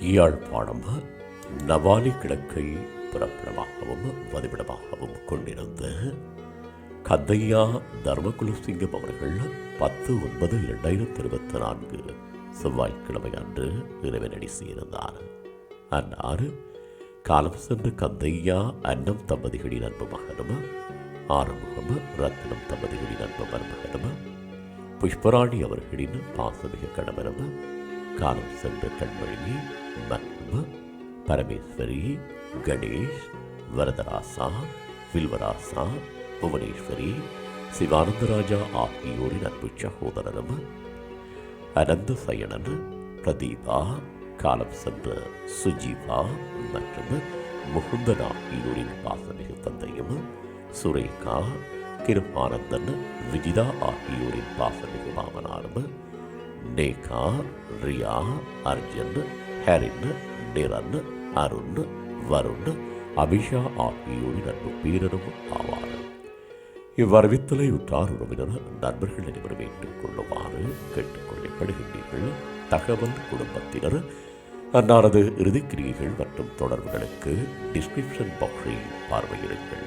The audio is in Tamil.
யாழ்ப்பாணம் நவாலி கிழக்கை பிறப்பிடமாகவும் வதிவிடமாகவும் கொண்டிருந்த கந்தையா தர்மகுலசிங்கம் அவர்கள் பத்து ஒன்பது இரண்டாயிரத்தி இருபத்தி நான்கு செவ்வாய்க்கிழமை அன்று இறைவனடி சேர்ந்தார். அன்னார் காலம் சென்ற கந்தையா அன்னம் தம்பதிகளின் அன்பு மகனும் ஆறுமுகம் ரத்னம் தம்பதிகளின் அன்பு மருமகனும் புஷ்பராணி அவர்களின் பாசமிக கணவனும் காலம் சென்ற கண்மொழி மற்றும் பரமேஸ்வரி கணேஷ் வரதராசா வில்வராசா புவனேஸ்வரி சிவானந்தராஜா ஆகியோரின் அன்பு சகோதரனும் அனந்த சயனன் பிரதீபா காலம் சென்ற சுஜீவா மற்றும் முகுந்தன் ஆகியோரின் பாசமிகு தந்தையும் சுரேகா கிருபானந்தன் விஜிதா ஆகியோரின் பாசமிகு மாமனாரும் நேகா ரியா அர்ஜுன் ஹரின் நிரன் அருண் வருண் அபிஷா ஆகியோரின் அன்பு பேரரும் ஆவார். இவ்வறிவித்தலை உற்றார் உறவினர் நண்பர்கள் அனைவரும் ஏற்றுக்கொள்ளுமாறு கேட்டுக்கொள்ளப்படுகின்றீர்கள். தகவல் குடும்பத்தினர் அன்னாரது இறுதிக்கிரியைகள் மற்றும் தொடர்புகளுக்கு டிஸ்கிரிப்ஷன் பாக்ஸை பார்வையிடுங்கள்.